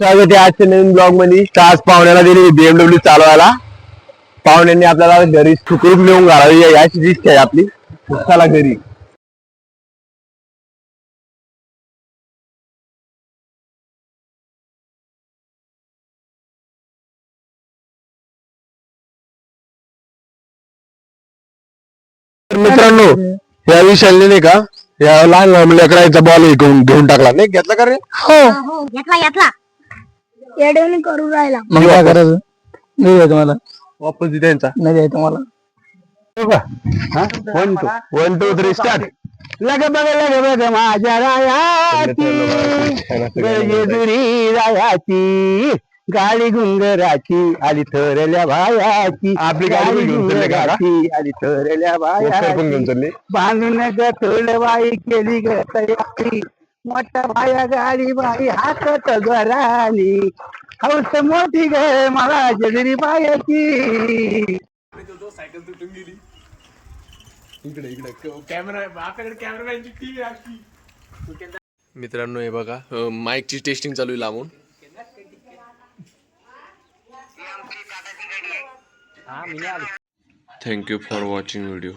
स्वागत आहे आजच्या नवीन ब्लॉगमध्ये. आज पाहुण्याला दिली बीएमडब्ल्यू चालवायला. पाहुण्यांनी आपल्याला घरी सुखरूप नेऊन घालावी. याची इच्छा आहे आपली. चला घरी. मित्रांनो या विषयाने नाही का या लहान लहान लेकराचा बॉल घेऊन घेऊन टाकला. नाही घेतला का रे? हो, हो घेतला घेतला. करू राहिला. मग काय करायचं? नाही द्यायचं मला. वापस दे त्यांचा नाही द्यायचं मला. One two one two three start लग बघ लग बघ माझ्या रायाची. गळजेजुरी रायाची. गाडी गुंगराची आली थोरल्या भायाची आपली गाडी घेऊन चालले का? गुंगराची आली थोरल्या पोस्टर पण घेऊन भायाची चालले बांधून ग थोड बाई केली ग तयारी. मोठा भाया गाडी बाई हातात घराली. हौस मोठी ग मला जेजुरी बायाची. मित्रांनो हे बघा माईकची टेस्टिंग चालू आहे लांबून. Thank you for watching video